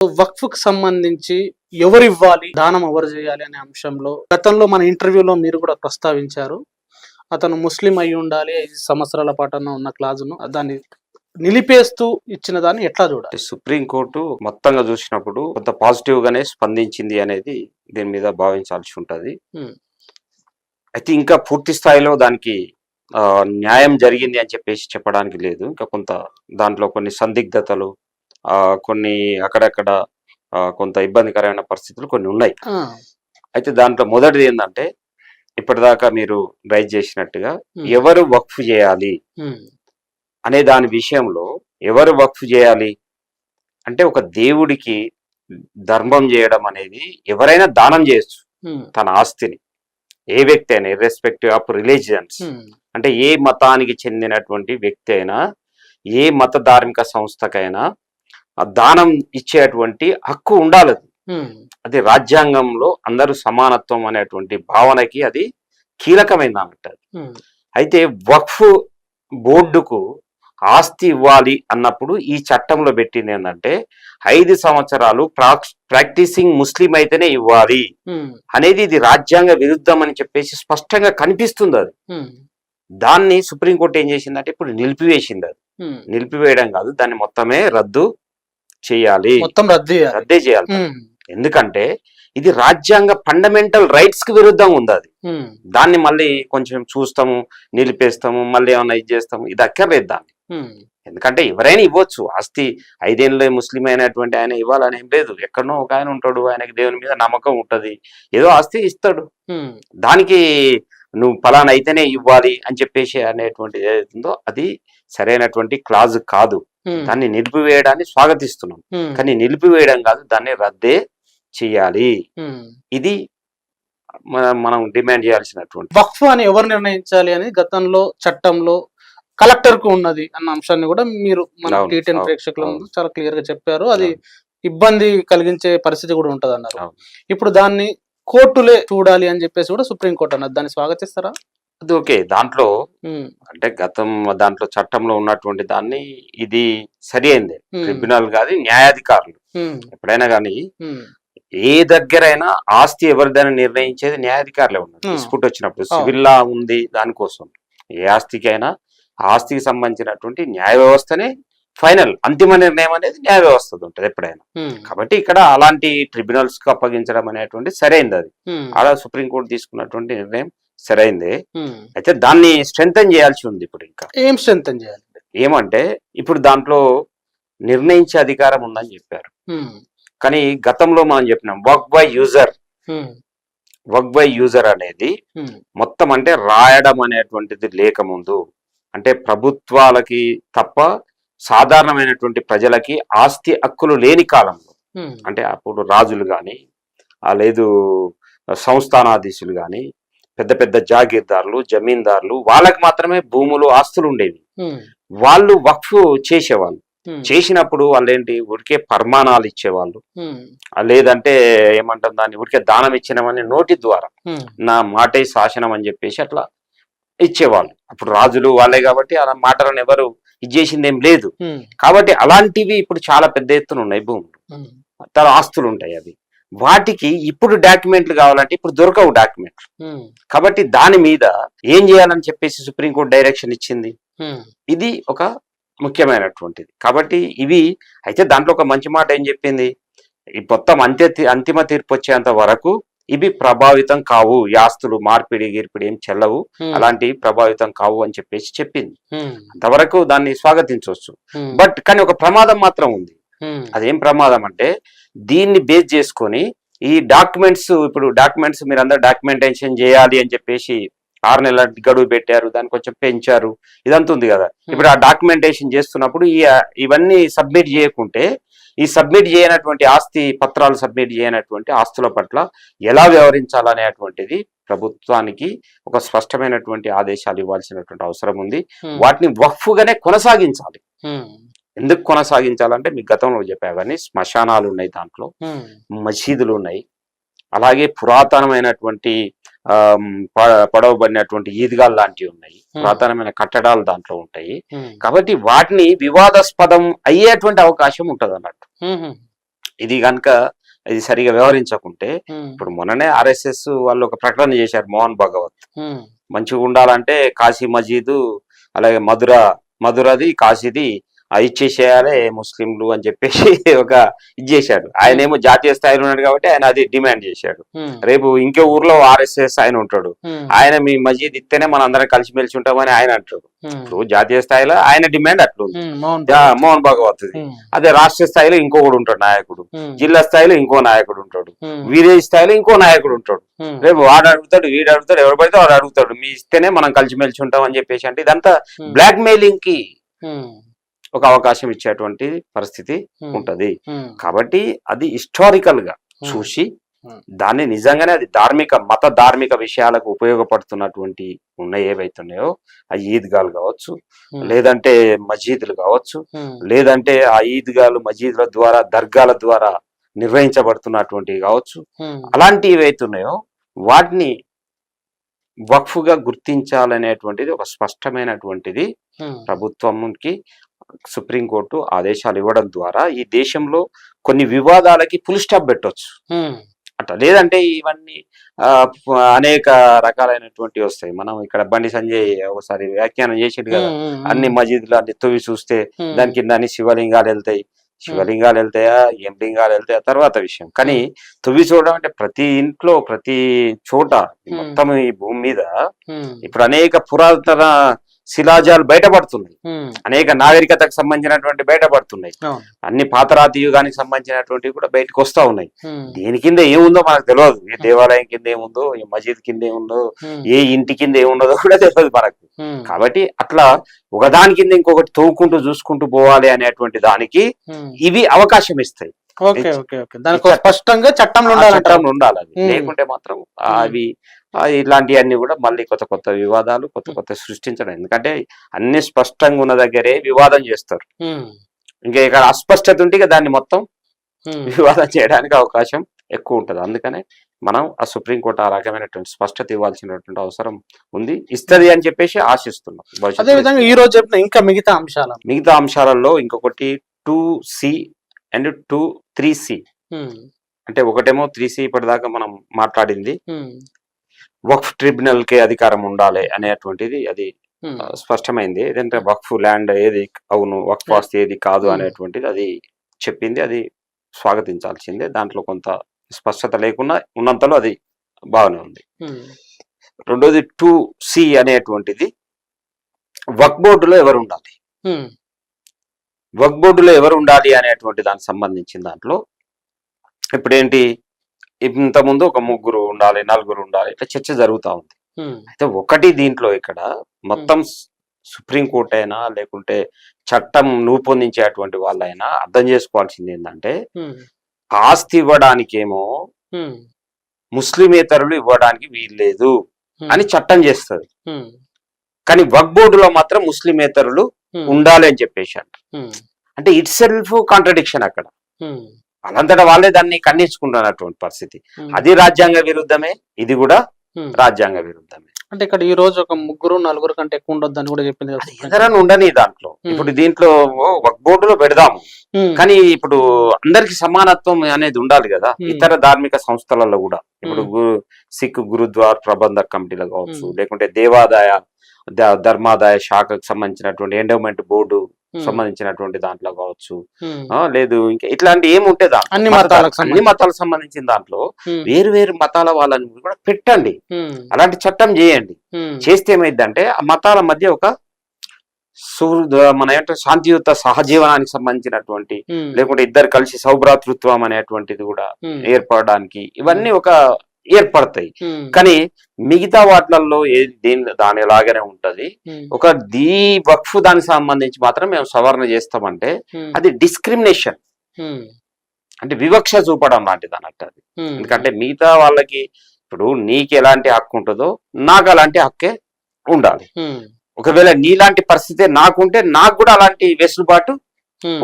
వక్ఫ్కు సంబంధించి ఎవరు ఇవ్వాలి దానం ఎవరు చేయాలి అనే అంశంలో గతంలో మన ఇంటర్వ్యూలో మీరు కూడా ప్రస్తావించారు. అతను ముస్లిం అయి ఉండాలి ఐదు సంవత్సరాల పాటన ఉన్న క్లాజును దాన్ని నిలిపేస్తూ ఇచ్చిన దాన్ని ఎట్లా చూడాలి? సుప్రీంకోర్టు మొత్తంగా చూసినప్పుడు కొంత పాజిటివ్ గానే స్పందించింది అనేది దీని మీద భావించాల్సి ఉంటది. అయితే ఇంకా పూర్తి స్థాయిలో దానికి న్యాయం జరిగింది అని చెప్పేసి చెప్పడానికి లేదు. ఇంకా కొంత దాంట్లో కొన్ని సందిగ్ధతలు కొన్ని అక్కడక్కడ కొంత ఇబ్బందికరమైన పరిస్థితులు కొన్ని ఉన్నాయి. అయితే దాంట్లో మొదటిది ఏంటంటే ఇప్పటిదాకా మీరు రైజ్ చేసినట్టుగా. ఎవరు వక్ఫ్ చేయాలి? అనే దాని విషయంలో ఎవరు వక్ఫ్ చేయాలి? అంటే ఒక దేవుడికి ధర్మం చేయడం అనేది ఎవరైనా దానం చేయొచ్చు. తన ఆస్తిని. ఏ వ్యక్తి అయినా ఇర్రెస్పెక్టివ్ ఆఫ్ రిలీజియన్స్ అంటే ఏ మతానికి చెందినటువంటి వ్యక్తి అయినా ఏ మత ధార్మిక సంస్థకైనా దానం ఇచ్చేటువంటి హక్కు ఉండాలి అది. రాజ్యాంగంలో అందరూ సమానత్వం అనేటువంటి భావనకి అది కీలకమైంది అన్నట్టు అయితే వక్ఫ్ బోర్డుకు ఆస్తి ఇవ్వాలి అన్నప్పుడు ఈ చట్టంలో పెట్టింది ఏంటంటే ఐదు సంవత్సరాలు ప్రాక్- ప్రాక్టీసింగ్ ముస్లిం అయితేనే ఇవ్వాలి అనేది ఇది రాజ్యాంగ విరుద్ధం అని చెప్పేసి స్పష్టంగా కనిపిస్తుంది అది. దాన్ని సుప్రీంకోర్టు ఏం చేసిందంటే ఇప్పుడు నిలిపివేసింది అది. నిలిపివేయడం కాదు దాన్ని మొత్తమే రద్దు చేయాలి. మొత్తం రద్దు చేయాలి. రద్దే చేయాలి. ఎందుకంటే ఇది రాజ్యాంగ ఫండమెంటల్ రైట్స్కి విరుద్ధంగా ఉంది అది. దాన్ని మళ్ళీ కొంచెం చూస్తాము నిలిపేస్తాము మళ్ళీ ఏమన్నా ఇది చేస్తాము ఇది అక్కర్లేదు దాన్ని ఎందుకంటే ఎవరైనా ఇవ్వచ్చు. ఆస్తి ఐదేళ్ళే ముస్లిం అయినటువంటి ఆయన ఇవ్వాలని ఏం లేదు. ఎక్కడనో ఒక ఆయన ఉంటాడు ఆయనకి దేవుని మీద నమ్మకం ఉంటది. ఏదో ఆస్తి ఇస్తాడు. దానికి నువ్వు ఫలానా అయితేనే ఇవ్వాలి అని చెప్పేసి అనేటువంటి ఏదైతుందో అది సరైనటువంటి క్లాజ్ కాదు. దాన్ని నిలిపివేయడాన్ని స్వాగతిస్తున్నాం కానీ నిలిపివేయడం కాదు దాన్ని రద్దే చేయాలి. ఇది మన- డిమాండ్ చేయాల్సినటువంటి వక్ఫ్ అని ఎవరు నిర్ణయించాలి అని గతంలో చట్టంలో కలెక్టర్కు ఉన్నది అన్న అంశాన్ని కూడా మీరు మన టీటెన్ ప్రేక్షకుల. ముందు చాలా క్లియర్గా చెప్పారు అది. ఇబ్బంది కలిగించే పరిస్థితి కూడా ఉంటది అన్నారు. ఇప్పుడు దాన్ని కోర్టులే చూడాలి అని చెప్పేసి కూడా సుప్రీం కోర్టు అన్నది దాన్ని స్వాగతిస్తారా అది ఓకే. దాంట్లో అంటే గతం దాంట్లో చట్టంలో ఉన్నటువంటి దాన్ని ఇది సరి అయింది. ట్రిబ్యునల్ కాదు న్యాయాధికారులు. ఎప్పుడైనా కానీ ఏ దగ్గరైనా ఆస్తి ఎవరిదైనా నిర్ణయించేది న్యాయాధికారులే ఉన్నారు. డిస్ప్యూట్ వచ్చినప్పుడు. సివిల్ లా ఉంది దానికోసం. ఏ ఆస్తికైనా ఆస్తికి సంబంధించినటువంటి న్యాయ వ్యవస్థనే ఫైనల్ అంతిమ నిర్ణయం అనేది న్యాయ వ్యవస్థ ఉంటుంది ఎప్పుడైనా. కాబట్టి ఇక్కడ అలాంటి ట్రిబ్యునల్స్కు అప్పగించడం అనేటువంటి సరైంది అది. ఆడ సుప్రీంకోర్టు తీసుకున్నటువంటి నిర్ణయం సరైందే. అయితే దాన్ని స్ట్రెంగ్ చేయాల్సి ఉంది ఇప్పుడు ఇంకా. ఏం స్ట్రెంగ్ చేయాలి? ఏమంటే ఇప్పుడు దాంట్లో నిర్ణయించే అధికారం ఉందని చెప్పారు. కానీ గతంలో మనం చెప్పినాం work by user. Work by user అనేది మొత్తం అంటే రాయడం అనేటువంటిది లేకముందు అంటే ప్రభుత్వాలకి తప్ప సాధారణమైనటువంటి ప్రజలకి ఆస్తి హక్కులు లేని కాలంలో. అంటే అప్పుడు రాజులు కానీ లేదు సంస్థానాధీశులు కానీ పెద్ద పెద్ద జాగీర్దారులు జమీందారులు వాళ్ళకి మాత్రమే భూములు ఆస్తులు ఉండేవి. వాళ్ళు వక్ఫ్ చేసేవాళ్ళు. చేసినప్పుడు వాళ్ళు ఏంటి ఉడికే పరమాణాలు ఇచ్చేవాళ్ళు. లేదంటే ఏమంటాం దాన్ని? ఉడికే దానం ఇచ్చినవని నోటి ద్వారా. నా మాటే శాసనం అని చెప్పేసి అట్లా ఇచ్చేవాళ్ళు. అప్పుడు రాజులు వాళ్ళే కాబట్టి అలా మాటలను ఎవరు ఇచ్చేసింది ఏం లేదు. కాబట్టి అలాంటివి ఇప్పుడు చాలా పెద్ద ఎత్తున ఉన్నాయి భూములు. తన ఆస్తులు ఉంటాయి అవి. వాటికి ఇప్పుడు డాక్యుమెంట్లు కావాలంటే ఇప్పుడు దొరకవు డాక్యుమెంట్లు. కాబట్టి దాని మీద ఏం చేయాలని చెప్పేసి సుప్రీంకోర్టు డైరెక్షన్ ఇచ్చింది. ఇది ఒక ముఖ్యమైనటువంటిది. కాబట్టి ఇవి అయితే దాంట్లో ఒక మంచి మాట ఏం చెప్పింది? ఈ మొత్తం అంత్య అంతిమ తీర్పు వచ్చేంత వరకు ఇవి ప్రభావితం కావు. ఈ ఆస్తులు మార్పిడి గీర్పిడి ఏం చెల్లవు. అలాంటివి ప్రభావితం కావు అని చెప్పేసి చెప్పింది. అంతవరకు దాన్ని స్వాగతించవచ్చు. బట్ కానీ ఒక ప్రమాదం మాత్రం ఉంది. అదేం ప్రమాదం అంటే దీన్ని బేస్ చేసుకొని ఈ డాక్యుమెంట్స్ ఇప్పుడు డాక్యుమెంట్స్ మీరు అందరు డాక్యుమెంటేషన్ చేయాలి అని చెప్పేసి ఆరు నెలల గడువు పెట్టారు దాన్ని కొంచెం పెంచారు ఇదంతా ఉంది కదా. ఇప్పుడు ఆ డాక్యుమెంటేషన్ చేస్తున్నప్పుడు ఈ ఇవన్నీ సబ్మిట్ చేయకుంటే ఈ సబ్మిట్ చేయనటువంటి ఆస్తి పత్రాలు సబ్మిట్ చేయనటువంటి ఆస్తుల పట్ల ఎలా వ్యవహరించాలనేటువంటిది ప్రభుత్వానికి ఒక స్పష్టమైనటువంటి ఆదేశాలు ఇవ్వాల్సినటువంటి అవసరం ఉంది. వాటిని వక్ఫుగానే కొనసాగించాలి. ఎందుకు కొనసాగించాలంటే మీకు గతంలో చెప్పావని శ్మశానాలు ఉన్నాయి దాంట్లో. మసీదులు ఉన్నాయి. అలాగే పురాతనమైనటువంటి పడవబడినటువంటి ఈద్గాలు లాంటివి ఉన్నాయి. పురాతనమైన కట్టడాలు దాంట్లో ఉంటాయి. కాబట్టి వాటిని వివాదాస్పదం అయ్యేటువంటి అవకాశం ఉంటది అన్నట్టు ఇది కనుక ఇది సరిగా వ్యవహరించకుంటే ఇప్పుడు మొన్ననే ఆర్ఎస్ఎస్ వాళ్ళు ఒక ప్రకటన చేశారు మోహన్ భగవత్. మంచిగా ఉండాలంటే కాశీ మజీదు అలాగే మధుర మధురది కాశీది ఆ ఇచ్చేసేయాలి ముస్లింలు అని చెప్పేసి ఒక ఇది చేశాడు. ఆయన ఏమో జాతీయ స్థాయిలో ఉన్నాడు కాబట్టి ఆయన అది డిమాండ్ చేశాడు. రేపు ఇంకో ఊర్లో ఆర్ఎస్ఎస్ ఆయన ఉంటాడు. ఆయన మీ మజీద్ ఇస్తేనే మన అందరం కలిసిమెలిసి ఉంటామని ఆయన అంటాడు. ఇప్పుడు జాతీయ స్థాయిలో ఆయన డిమాండ్ అట్లుంది. మోహన్ భగవత్. అదే రాష్ట్ర స్థాయిలో ఇంకొకడు ఉంటాడు నాయకుడు. జిల్లా స్థాయిలో ఇంకో నాయకుడు ఉంటాడు. విలేజ్ స్థాయిలో ఇంకో నాయకుడు ఉంటాడు. రేపు వాడు అడుగుతాడు వీడు అడుగుతాడు ఎవరు పడితే వాడు అడుగుతాడు. మీ ఇస్తేనే మనం కలిసిమెలిసి ఉంటాం అని చెప్పేసి అంటే ఇదంతా బ్లాక్ మెయిలింగ్కి ఒక అవకాశం ఇచ్చేటువంటి పరిస్థితి ఉంటది. కాబట్టి అది హిస్టారికల్గా చూసి. దాన్ని నిజంగానే అది ధార్మిక మత ధార్మిక విషయాలకు ఉపయోగపడుతున్నటువంటి ఉన్నాయి ఏవైతున్నాయో ఆ ఈద్గాలు కావచ్చు లేదంటే మసీదులు కావచ్చు లేదంటే ఆ ఈద్గాలు మసీదుల ద్వారా దర్గాల ద్వారా నిర్వహించబడుతున్నటువంటివి కావచ్చు. అలాంటివి ఏవైతున్నాయో వాటిని వక్ఫ్గా గుర్తించాలనేటువంటిది ఒక స్పష్టమైనటువంటిది ప్రభుత్వంకి సుప్రీంకోర్టు ఆదేశాలు ఇవ్వడం ద్వారా ఈ దేశంలో కొన్ని వివాదాలకి ఫుల్ స్టాప్ పెట్టొచ్చు. ఉమ్, అట్లా లేదంటే ఇవన్నీ అనేక రకాలైనటువంటి వస్తాయి. మనం ఇక్కడ బండి సంజయ్ ఒకసారి వ్యాఖ్యానం చేసిండు కదా అన్ని మసీదులు అన్ని తొవ్వి చూస్తే దాని కింద అన్ని శివలింగాలు వెళ్తాయి. శివలింగాలు వెళ్తాయా ఏం లింగాలు వెళ్తాయా తర్వాత విషయం. కానీ తొవ్వి చూడడం అంటే ప్రతి ఇంట్లో ప్రతి చోట. మొత్తం ఈ భూమి మీద ఇప్పుడు అనేక పురాతన శిలాజాలు బయటపడుతున్నాయి. అనేక నాగరికతకు సంబంధించినటువంటి బయటపడుతున్నాయి. అన్ని పాతరాతి యుగానికి సంబంధించినటువంటివి కూడా బయటకు వస్తా ఉన్నాయి దీని కింద ఏముందో మనకు తెలియదు ఏ దేవాలయం కింద ఏముందో ఏ మసీద్ కింద ఏముందో ఏ ఇంటి కింద ఏముండదో కూడా తెలియదు మనకు. కాబట్టి అట్లా ఒకదాని కింద ఇంకొకటి తవ్వుకుంటూ చూసుకుంటూ పోవాలి అనేటువంటి దానికి. ఇవి అవకాశం ఇస్తాయి. స్పష్టంగా చట్టంలో ఉండాలి. లేకుంటే మాత్రం. అవి ఇలాంటివన్నీ కూడా మళ్ళీ కొత్త కొత్త వివాదాలు కొత్త కొత్త సృష్టించడం. ఎందుకంటే అన్ని స్పష్టంగా ఉన్న దగ్గరే వివాదం చేస్తారు. ఇంకా ఇక్కడ అస్పష్టత ఉంటే ఇక దాన్ని మొత్తం వివాదం చేయడానికి అవకాశం ఎక్కువ ఉంటది. అందుకనే మనం ఆ సుప్రీంకోర్టు ఆ రకమైనటువంటి స్పష్టత ఇవ్వాల్సినటువంటి అవసరం ఉంది. ఇస్తది అని చెప్పేసి ఆశిస్తున్నాం అదే భవిష్యత్తులో విధంగా ఈ రోజు చెప్పిన ఇంకా మిగతా అంశాలు. మిగతా అంశాలలో ఇంకొకటి two C and two three C. అంటే ఒకటేమో త్రీ సి ఇప్పటిదాకా మనం మాట్లాడింది. వక్ఫ్ ట్రిబ్యునల్కి అధికారం ఉండాలి అనేటువంటిది అది స్పష్టమైంది. ఏదంటే వక్ఫ్ ల్యాండ్ ఏది అవును వక్ఫ్ ఆస్తి ఏది కాదు. అనేటువంటిది అది చెప్పింది అది స్వాగతించాల్సిందే. దాంట్లో కొంత స్పష్టత లేకుండా ఉన్నంతలో అది బాగానే ఉంది. రెండోది టూ సి అనేటువంటిది వక్ బోర్డులో ఎవరు ఉండాలి? వక్ బోర్డులో ఎవరు ఉండాలి అనేటువంటి దానికి సంబంధించిన దాంట్లో ఇప్పుడేంటి? ఇంతకుముందు ఒక ముగ్గురు ఉండాలి నలుగురు ఉండాలి ఇట్లా చర్చ జరుగుతూ ఉంది. అయితే ఒకటి దీంట్లో ఇక్కడ మొత్తం సుప్రీం కోర్ట్ అయినా లేకుంటే చట్టం రూపొందించేటువంటి వాళ్ళైనా అర్థం చేసుకోవాల్సింది ఏంటంటే ఆస్తి ఇవ్వడానికేమో ముస్లిమేతరులు ఇవ్వడానికి వీల్లేదు అని చట్టం చేస్తుంది. కానీ వక్ బోర్డులో మాత్రం ముస్లిమేతరులు ఉండాలి అని చెప్పేసి అంటే ఇట్ సెల్ఫ్ కాంట్రడిక్షన్ అక్కడ. వాళ్ళంతటా వాళ్ళే దాన్ని ఖండించుకుంటున్నటువంటి పరిస్థితి. అది రాజ్యాంగ విరుద్ధమే ఇది కూడా. రాజ్యాంగ విరుద్ధమే. అంటే ఇక్కడ ఈ రోజు ఒక ముగ్గురు నలుగురు కంటే ఎక్కువ ఉండొద్దని కూడా చెప్పింది ఎదరని ఉండని దాంట్లో. ఇప్పుడు దీంట్లో వక్ బోర్డులో పెడదాము. కానీ ఇప్పుడు అందరికి సమానత్వం అనేది ఉండాలి కదా. ఇతర ధార్మిక సంస్థలలో కూడా. ఇప్పుడు సిక్ గురుద్వార్ ప్రబంధక్ కమిటీలు కావచ్చు. లేకుంటే దేవాదాయ ధర్మాదాయ శాఖకు సంబంధించినటువంటి ఎండోమెంట్ బోర్డు సంబంధించినటువంటి దాంట్లో కావచ్చు. లేదు ఇంకా ఇట్లాంటి ఏముంటే అన్ని మత- మతాలకు అన్ని. మతాలకు సంబంధించిన దాంట్లో వేరు వేరు మతాల వాళ్ళని కూడా పెట్టండి. అలాంటి చట్టం చేయండి. చేస్తే ఏమైందంటే ఆ మతాల మధ్య ఒక మన ఏంటంటే శాంతియుత సహజీవనానికి సంబంధించినటువంటి లేకుంటే ఇద్దరు కలిసి సౌభ్రాతృత్వం అనేటువంటిది కూడా ఏర్పడడానికి ఇవన్నీ ఒక ఏర్పడతాయి. కానీ మిగతా వాటిలలో దేని దాని లాగానే ఉంటది. ఒక దీ వక్ఫ్ దానికి సంబంధించి మాత్రం మేము సవరణ చేస్తామంటే అది డిస్క్రిమినేషన్. అంటే వివక్ష చూపడం లాంటిది అన్నట్టు అది. ఎందుకంటే మిగతా వాళ్ళకి ఇప్పుడు నీకు ఎలాంటి హక్కు ఉంటుందో నాకు అలాంటి హక్కే ఉండాలి. ఒకవేళ నీలాంటి పరిస్థితి నాకుంటే నాకు కూడా అలాంటి వెసులుబాటు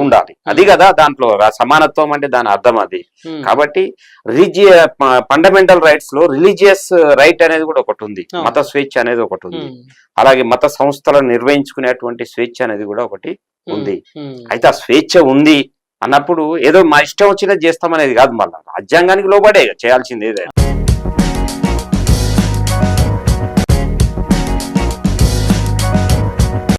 ఉండాలి. అది కదా దాంట్లో సమానత్వం అంటే దాని అర్థం అది. కాబట్టి రిజియ ఫండమెంటల్ రైట్స్లో రిలీజియస్ రైట్ అనేది కూడా ఒకటి ఉంది. మత స్వేచ్ఛ అనేది ఒకటి ఉంది. అలాగే మత సంస్థలను నిర్వహించుకునేటువంటి స్వేచ్ఛ అనేది కూడా ఒకటి ఉంది. అయితే ఆ స్వేచ్ఛ ఉంది అన్నప్పుడు ఏదో మా ఇష్టం వచ్చినది చేస్తామనేది కాదు మళ్ళీ. రాజ్యాంగానికి లోబడే చేయాల్సింది ఏదైనా.